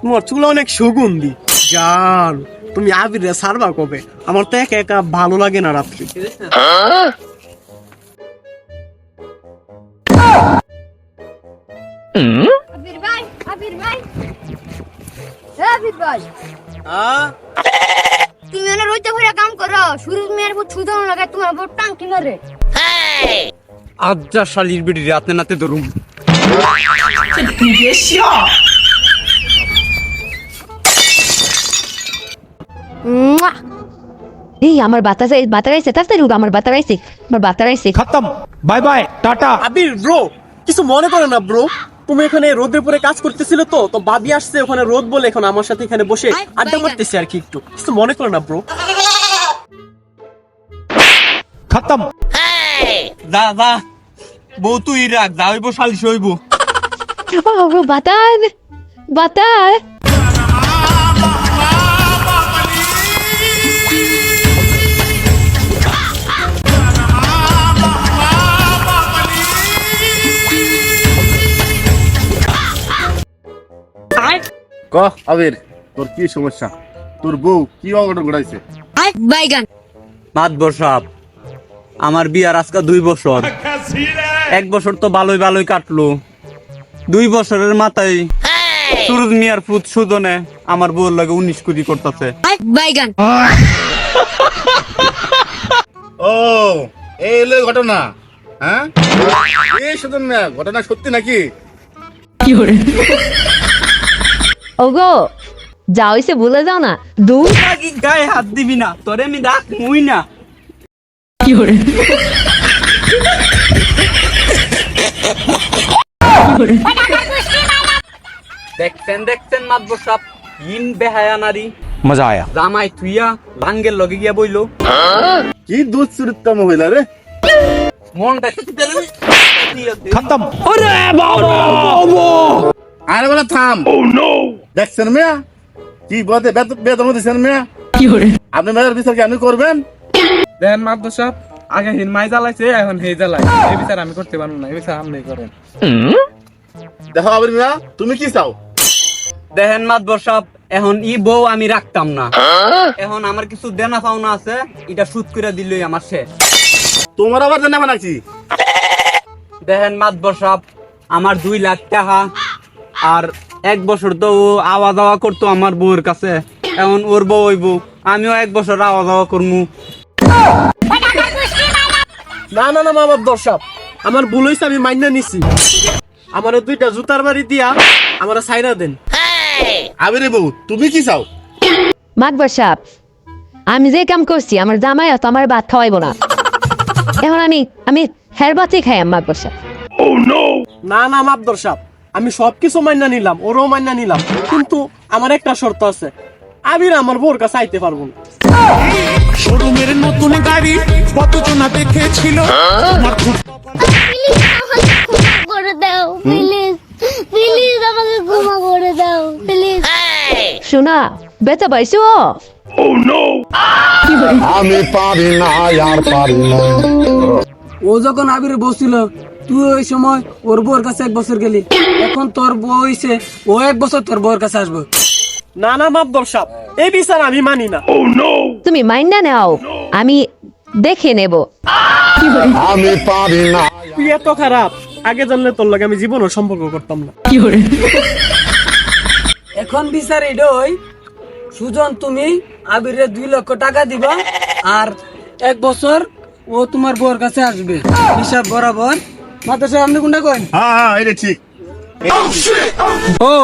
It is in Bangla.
তোমার চুল অনেক সুগন্ধি। জান তুমি আবিরে সারবা কবে? আমার তো একা একা ভালো লাগে না রাত্রি। আবির ভাই আবির ভাই। আবির ভাই। তুমি এনে রইতে ভরে কাম করো। শুরু মেয়ের বুট ছুদানো লাগে তোমার বুট টাঙ্কি মারে আজ্জা শালির বিড়ি রাতে নাতে ধরুম। এই আমার বাতাসে বাতারাইছে তাড়াতাড়ি উঠো আমার বাতারাইছে আমার বাতারাইছে খতম। Bye bye tata. Abir bro কিছু মনে করে না ব্রো তুমি এখানে রোদের পরে কাজ করতেছিল তো তো বাবি আসছে ওখানে রোদ বলে এখন আমার সাথে এখানে বসে আড্ডা মারতেছে আর কি একটু। কিছু মনে করে না ব্রো খতম। দা দা বউ তুই রাখ যা হইব শালিশ হইব। বাতান বাতান। ক আবির তোর কি সমস্যা? তোর বউ কি অঘটন ঘটাইছে? বাইগান। মাতবর আমার বিয়ার আজকে দুই বছর। এক বছর তো ভালোই ভালোই কাটলো। দুই বছরের মাথায় সুরজ মিয়ার ফুট সুদনে আমার বউর লাগে উনিশ কুড়ি করতেছে। বাইগান। ও এই হলো ঘটনা হ্যাঁ? এই শুধু না ঘটনা সত্যি নাকি? ওগো যা হইছে বলে যাও না দূর। কি গায়ে হাত দিবি না তোরে আমি ডাক মুই না। কি করে দেখতেন দেখতেন মাতব সাপ ইন বেহায়া নারী। মজা আয়া। জামাই তুইয়া ভাঙ্গের লগে গিয়া বইলো। কি দুধ চুরিত্তা মহিলা রে? মনটা খতম ওরে বাবা আরে বলা থাম। oh, ও নো দেখছেন মেয়া? কি বলতে বেতন দিচ্ছেন মেয়া? আপনি মেয়ের বিচার কি আপনি করবেন? দেন মাদ্র সাহেব আগে হিন মাই জ্বালাইছে এখন হে জ্বালাই এই বিচার আমি করতে পারব না এই বিচার আপনি করেন। দেখো আবির মিয়া তুমি কি চাও? দেখেন মাতবর সাপ এখন ই বউ আমি রাখতাম না। এখন আমার কিছু দেনা পাওনা আছে এটা সুদ করে দিলই আমার শেষ। তোমার আবার জানা নাকি দেখেন মাতবর সাপ আমার দুই লাখ টাকা আর এক বছর তো ও আওয়া দাওয়া করতো আমার বউয়ের কাছে। এখন ওর বউ হইব আমিও এক বছর আওয়া দাওয়া করমু। না না না মা বাপ দর্শক আমার ভুল হয়েছে আমি মাইনা নিছি। আমার দুইটা জুতার বাড়ি দিয়া আমার সাইরা দেন। রে বউ তুমি কি চাও? মাকবার সাপ আমি যে কাম করছি আমার জামাই তো আমার ভাত খাওয়াইবো না। এখন আমি আমি হের বাতি খাই মাকবার সাপ। না না মাপ দর্শক আমি সবকিছু মাইনা নিলাম ওরও মাইনা নিলাম কিন্তু আমার একটা শর্ত আছে। আবির আমার বোর কাছে আইতে পারব না। শোরুমের নতুন গাড়ি কতজনা দেখেছিল? করে দাও প্লিজ প্লিজ আমাকে ক্ষমা করে দাও প্লিজ শোনা বেচা পাইছো আমি পারি না আর পারি না। ও যখন আবির বসছিল তুই ওই সময় ওর বউর কাছে এক বছর গেলি। এখন তোর বউ হইছে ও এক বছর তোর বউর কাছে আসব। না না মাপ দর্শক এই বিচার আমি মানি না। তুমি মাইন্ডা নাও আমি দেখে নেব। আমি পারি না। তুই এত খারাপ আগে জানলে তোর লাগে আমি জীবনও সম্পর্ক করতাম না। এখন বিচার এডই। সুজন তুমি আবিরে দুই লক্ষ টাকা দিবা আর এক বছর ও তোমার বউর কাছে আসবে। হিসাব বরাবর মাত্র সাহেব আপনি কোনটা কইন হ্যাঁ হ্যাঁ এটা ঠিক। ও।